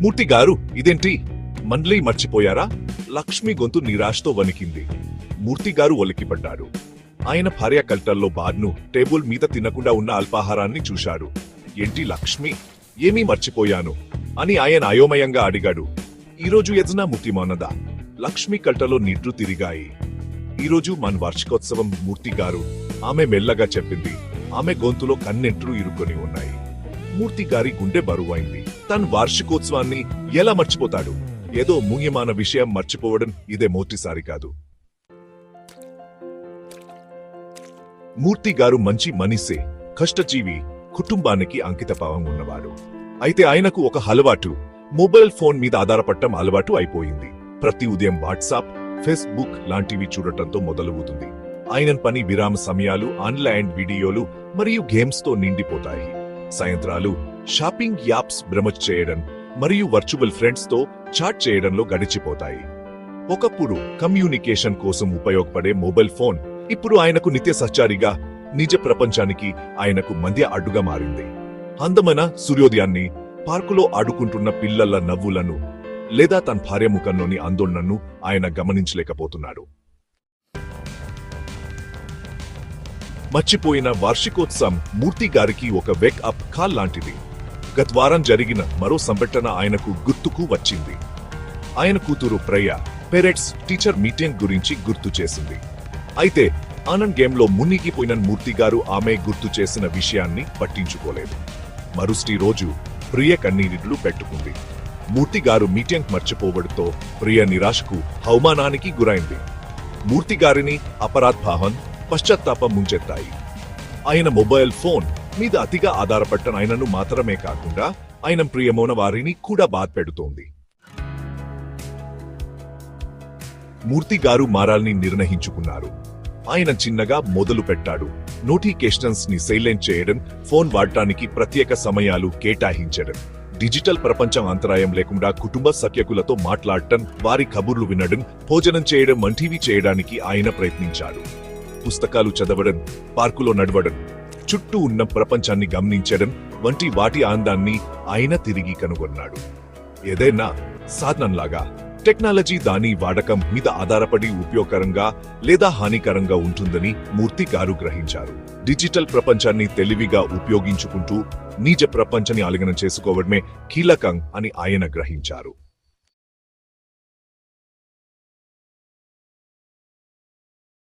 మూర్తి గారు ఇదేంటి? మన్లీ మర్చిపోయారా? లక్ష్మి గొంతు నిరాశతో వణికింది. మూర్తి గారు ఒలికిపడ్డాడు. ఆయన భార్య కల్టల్లో బార్ను టేబుల్ మీద తినకుండా ఉన్న అల్పాహారాన్ని చూశాడు. ఏంటి లక్ష్మి? ఏమీ మర్చిపోయాను? అని ఆయన అయోమయంగా అడిగాడు. ఈరోజు యజ్నా ముక్తిమానదా లక్ష్మి కల్టలో నిడ్రు తిరిగాయి. ఈరోజు మన వార్షికోత్సవం మూర్తి గారు ఆమె మెల్లగా చెప్పింది. ఆమె గొంతులో కన్నెంట్లు ఇరుక్కొని ఉన్నాయి. మూర్తి గారి గుండె బరువైంది. తన వార్షికోత్సవాన్ని ఎలా మర్చిపోతాడు? ఏదో ముఖ్యమైన విషయం మర్చిపోవడం ఇదే మొదటిసారి కాదు. మూర్తి గారు మంచి మనిషే కష్టజీవి కుటుంబానికి అంకితభావం ఉన్నవాడు. అయితే ఆయనకు ఒక అలవాటు మొబైల్ ఫోన్ మీద ఆధారపడటం అలవాటు అయిపోయింది. ప్రతి ఉదయం వాట్సాప్ ఫేస్బుక్ లాంటివి చూడటంతో మొదలవుతుంది. ఆయన పని విరామ సమయాలు ఆన్లైన్ వీడియోలు మరియు గేమ్స్తో నిండిపోతాయి. సాయంత్రాలు షాపింగ్ యాప్స్ భ్రమచ్ చేయడం మరియు వర్చువల్ ఫ్రెండ్స్తో చాట్ చేయడంలో గడిచిపోతాయి. ఒకప్పుడు కమ్యూనికేషన్ కోసం ఉపయోగపడే మొబైల్ ఫోన్ ఇప్పుడు ఆయనకు నిత్య సహచారిగా నిజ ప్రపంచానికి ఆయనకు మధ్య అడ్డుగా మారింది. అందమైన సూర్యోదయాన్ని పార్కులో ఆడుకుంటున్న పిల్లల నవ్వులను లేదా తన భార్య ముఖంలోని ఆందోళనను ఆయన గమనించలేకపోతున్నాడు. మర్చిపోయిన వార్షికోత్సవం మూర్తి గారికి ఒక వెక్ అప్ కాల్ లాంటిది. గత్వారం జరిగిన మరో సంఘటన ఆయనకు గుర్తుకు వచ్చింది. ఆయన కూతురు ప్రయ పెరెట్స్ టీచర్ మీటింగ్ గురించి గుర్తు చేసింది. అయితే ఆనంద్ గేమ్లో మునిగిపోయిన మూర్తి గారు ఆమె గుర్తు చేసిన విషయాన్ని పట్టించుకోలేదు. మరుసటి రోజు ప్రియ కన్నీరిడ్లు పెట్టుకుంది. మూర్తి గారు మీటింగ్ మర్చిపోవడంతో ప్రియ నిరాశకు అవమానానికి గురైంది. మూర్తి గారిని అపరాధ్ పశ్చాత్తాపం ముంచెత్తాయి. ఆయన మొబైల్ ఫోన్ మీద అతిగా ఆధారపడ్డ ఆయనను మాత్రమే కాకుండా ఆయన ప్రియమైన వారిని కూడా బాధ పెడుతోంది. మూర్తి గారు మారాల్ని నిర్ణయించుకున్నారు. ఆయన చిన్నగా మొదలు పెట్టాడు. నోటిఫికేషన్స్ని సైలెంట్ చేయడం ఫోన్ వాడటానికి ప్రత్యేక సమయాలు కేటాయించడం డిజిటల్ ప్రపంచం అంతరాయం లేకుండా కుటుంబ సఖ్యకులతో మాట్లాడటం వారి కబుర్లు వినడం భోజనం చేయడం వంటివి చేయడానికి ఆయన ప్రయత్నించాడు. పుస్తకాలు చదవడం పార్కులో నడవడం చుట్టూ ఉన్న ప్రపంచాన్ని గమనించడం వంటి వాటి ఆనందాన్ని ఆయన తిరిగి కనుగొన్నాడు. ఏదైనా సాధనంలాగా టెక్నాలజీ దాని వాడకం మీద ఆధారపడి ఉపయోగకరంగా లేదా హానికరంగా ఉంటుందని మూర్తి గారు గ్రహించారు. డిజిటల్ ప్రపంచాన్ని తెలివిగా ఉపయోగించుకుంటూ నిజ ప్రపంచాన్ని ఆలింగనం చేసుకోవడమే కీలకం అని ఆయన గ్రహించారు.